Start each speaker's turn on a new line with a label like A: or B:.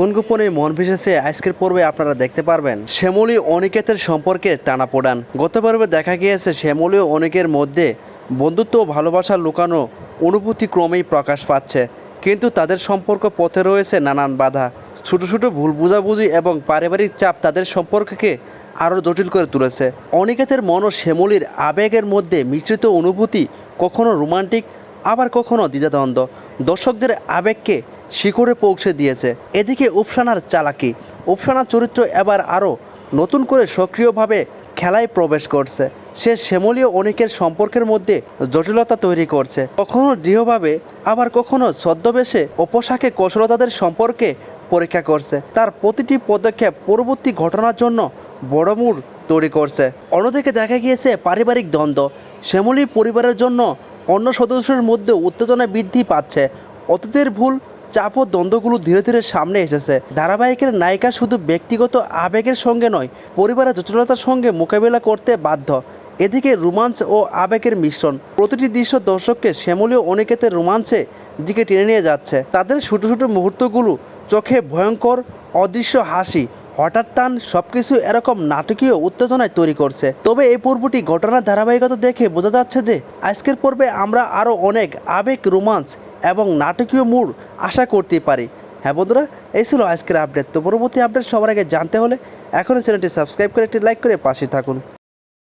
A: কোন গোপনে মন ভেসেছে আজকের পর্বে আপনারা দেখতে পারবেন। শ্যামলী অনিকেতের সম্পর্কে টানাপোড়ান গত পর্বে দেখা গিয়েছে শ্যামলী অনিকের মধ্যে বন্ধুত্ব ও ভালোবাসা লুকানো অনুভূতি ক্রমেই প্রকাশ পাচ্ছে। কিন্তু তাদের সম্পর্ক পথে রয়েছে নানান বাধা। ছোট ছোট ভুল বোঝাবুঝি এবং পারিবারিক চাপ তাদের সম্পর্ককে আরও জটিল করে তুলেছে। অনিকেতের মন ও শ্যামলীর আবেগের মধ্যে মিশ্রিত অনুভূতি কখনো রোমান্টিক, আবার কখনো দ্বিধাদ্বন্দ্ব। দর্শকদের আবেগকে শিখরে পৌঁছে দিয়েছে। এদিকে উপসানার চালাকি। উপসানার চরিত্র এবার আরও নতুন করে সক্রিয়ভাবে খেলায় প্রবেশ করছে। সে শ্যামলীয় অনেকের সম্পর্কের মধ্যে জটিলতা তৈরি করছে। কখনো দৃঢ়ভাবে, আবার কখনো ছদ্মবেশে উপোশাকে কৌশলতাদের সম্পর্কে পরীক্ষা করছে। তার প্রতিটি পদক্ষেপ পরবর্তী ঘটনার জন্য বড় মূর তৈরি করছে। অন্যদিকে দেখা গিয়েছে পারিবারিক দ্বন্দ্ব। শ্যামলী পরিবারের জন্য অন্য সদস্যের মধ্যে উত্তেজনা বৃদ্ধি পাচ্ছে। অতীতের ভুল চাপ ও দ্বন্দ্বগুলো ধীরে ধীরে সামনে এসেছে। ধারাবাহিকের নায়িকা শুধু ব্যক্তিগত আবেগের সঙ্গে নয়, পরিবারের জটিলতার সঙ্গে মোকাবিলা করতে বাধ্য। এদিকে রোমাঞ্চ ও আবেগের মিশ্রণ। প্রতিটি দৃশ্য দর্শককে শ্যামলীয় অনিকেতের রোমাঞ্চে দিকে টেনে নিয়ে যাচ্ছে। তাদের ছোট ছোট মুহূর্তগুলো, চোখে ভয়ঙ্কর, অদৃশ্য হাসি, হঠাৎ টান, সবকিছু এরকম নাটকীয় উত্তেজনায় তৈরি করছে। তবে এই পর্বটি ঘটনার ধারাবাহিকতা দেখে বোঝা যাচ্ছে যে, আজকের পর্বে আমরা আরও অনেক আবেগ, রোমাঞ্চ এবং নাটকীয় মুড আশা করতেই পারি। হ্যাঁ বন্ধুরা, এই ছিল আজকের আপডেট তো পরবর্তী আপডেট সবার আগে জানতে হলে এখনই চ্যানেলটি সাবস্ক্রাইব করে একটি লাইক করে পাশে থাকুন।